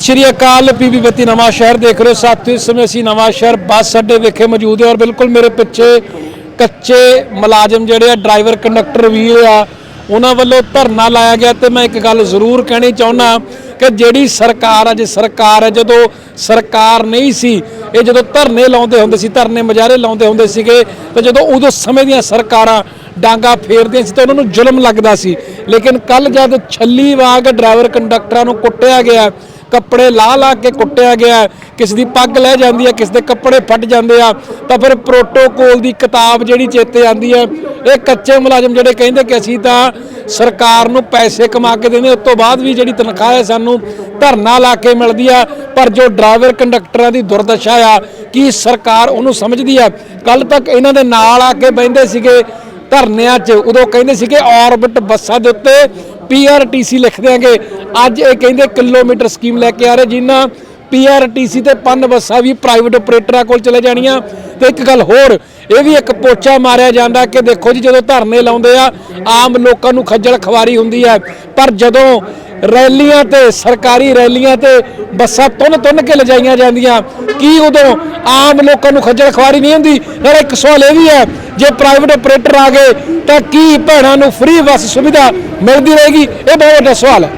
ਸਤਿ ਸ਼੍ਰੀ ਅਕਾਲ ਪੀਬੀ ਬੱਤੀ ਨਵਾਂ ਸ਼ਹਿਰ ਦੇਖ ਰਹੇ ਹੋ। ਸਾਥੀਓ, ਇਸ ਸਮੇਂ ਅਸੀਂ ਨਵਾਂ ਸ਼ਹਿਰ ਬੱਸ ਅੱਡੇ ਵਿਖੇ ਮੌਜੂਦ ਹਾਂ ਔਰ ਬਿਲਕੁਲ ਮੇਰੇ ਪਿੱਛੇ ਕੱਚੇ ਮੁਲਾਜ਼ਮ ਜਿਹੜੇ ਆ, ਡਰਾਈਵਰ, ਕੰਡਕਟਰ ਵੀ ਆ, ਉਹਨਾਂ ਵੱਲੋਂ ਧਰਨਾ ਲਾਇਆ ਗਿਆ ਤੇ ਮੈਂ ਇੱਕ ਗੱਲ ਜ਼ਰੂਰ ਕਹਿਣੀ ਚਾਹੁੰਦਾ ਕਿ ਜਿਹੜੀ ਸਰਕਾਰ ਆ, ਜੇ ਸਰਕਾਰ ਹੈ ਜਦੋਂ ਸਰਕਾਰ ਨਹੀਂ ਸੀ, ਇਹ ਜਦੋਂ ਧਰਨੇ ਲਾਉਂਦੇ ਹੁੰਦੇ ਸੀ, ਧਰਨੇ ਮੁਜ਼ਾਹਰੇ ਲਾਉਂਦੇ ਹੁੰਦੇ ਸੀਗੇ, ਤੇ ਜਦੋਂ ਉਦੋਂ ਸਮੇਂ ਦੀਆਂ ਸਰਕਾਰਾਂ ਡਾਂਗਾ ਫੇਰਦੀਆਂ ਸੀ ਤਾਂ ਉਹਨਾਂ ਨੂੰ ਜ਼ੁਲਮ ਲੱਗਦਾ ਸੀ। ਲੇਕਿਨ ਕੱਲ ਜਦ ਛੱਲੀ ਵਾਗ ਡਰਾਈਵਰ, ਕੰਡਕਟਰਾਂ ਨੂੰ ਕੁੱਟਿਆ ਗਿਆ ਕੱਪੜੇ ਲਾ ਲਾ ਕੇ ਕੁੱਟਿਆ ਗਿਆ ਕਿਸ ਦੀ ਪੱਗ ਲੈ ਜਾਂਦੀ ਹੈ, ਕਿਸ ਦੇ ਕੱਪੜੇ ਫਟ ਜਾਂਦੇ ਆ। ਤਾਂ ਫਿਰ ਪ੍ਰੋਟੋਕੋਲ ਦੀ ਕਿਤਾਬ ਜਿਹੜੀ ਚੇਤੇ ਆਂਦੀ ਹੈ, ਇਹ ਕੱਚੇ ਮੁਲਾਜ਼ਮ ਜਿਹੜੇ ਕਹਿੰਦੇ ਕਿ ਅਸੀਂ ਤਾਂ ਸਰਕਾਰ ਨੂੰ ਪੈਸੇ ਕਮਾ ਕੇ ਦਿੰਦੇ ਉਸ ਤੋਂ ਬਾਅਦ ਵੀ ਜਿਹੜੀ ਤਨਖਾਹ ਹੈ ਸਾਨੂੰ ਧਰਨਾ ਲਾ ਕੇ ਮਿਲਦੀ ਆ। ਪਰ ਜੋ ਡਰਾਈਵਰ ਕੰਡਕਟਰਾਂ ਦੀ ਦੁਰਦਸ਼ਾ ਆ, ਕੀ ਸਰਕਾਰ ਉਹਨੂੰ ਸਮਝਦੀ ਆ? ਕੱਲ ਤੱਕ ਇਹਨਾਂ ਦੇ ਨਾਲ ਆ ਕੇ ਬੈੰਦੇ ਸੀਗੇ ਧਰਨਿਆਂ 'ਚ, ਉਦੋਂ ਕਹਿੰਦੇ ਸੀਗੇ ਔਰਬਿਟ ਬੱਸਾਂ ਦੇ ਉੱਤੇ ਪੀਆਰਟੀਸੀ ਲਿਖ ਦਿਆਂਗੇ। ਅੱਜ ਇਹ ਕਹਿੰਦੇ ਕਿਲੋਮੀਟਰ ਸਕੀਮ ਲੈ ਕੇ ਆ ਰਹੇ ਜਿਨ੍ਹਾਂ ਪੀਆਰਟੀਸੀ ਤੇ ਪੰਨ ਬੱਸਾਂ ਵੀ ਪ੍ਰਾਈਵੇਟ ਆਪਰੇਟਰਾਂ ਕੋਲ ਚਲੇ ਜਾਣੀਆਂ। ਤੇ ਇੱਕ ਗੱਲ ਹੋਰ, ਇਹ ਵੀ ਇੱਕ ਪੋਚਾ ਮਾਰਿਆ ਜਾਂਦਾ ਕਿ ਦੇਖੋ ਜੀ, ਜਦੋਂ ਧਰਨੇ ਲਾਉਂਦੇ ਆ, ਆਮ ਲੋਕਾਂ ਨੂੰ ਖੱਜਲ ਖਵਾਰੀ ਹੁੰਦੀ ਹੈ। ਪਰ ਜਦੋਂ ਰੈਲੀਆਂ ਤੇ, ਸਰਕਾਰੀ ਰੈਲੀਆਂ ਤੇ ਬੱਸਾਂ ਤੁੰਨ ਤੁੰਨ ਕੇ ਲਿਜਾਈਆਂ ਜਾਂਦੀਆਂ, ਕੀ ਉਦੋਂ ਆਮ ਲੋਕਾਂ ਨੂੰ ਖੱਜਲ ਖਵਾਰੀ ਨਹੀਂ ਹੁੰਦੀ? ਨਾਲ ਇੱਕ ਸਵਾਲ ਇਹ ਵੀ ਹੈ, ਜੇ ਪ੍ਰਾਈਵੇਟ ਆਪਰੇਟਰ ਆ ਗਏ, ਤਾਂ ਕੀ ਭੈਣਾਂ ਨੂੰ ਫ੍ਰੀ ਬੱਸ ਸੁਵਿਧਾ ਮਿਲਦੀ ਰਹੇਗੀ? ਇਹ ਬਹੁਤ ਵੱਡਾ ਸਵਾਲ ਹੈ।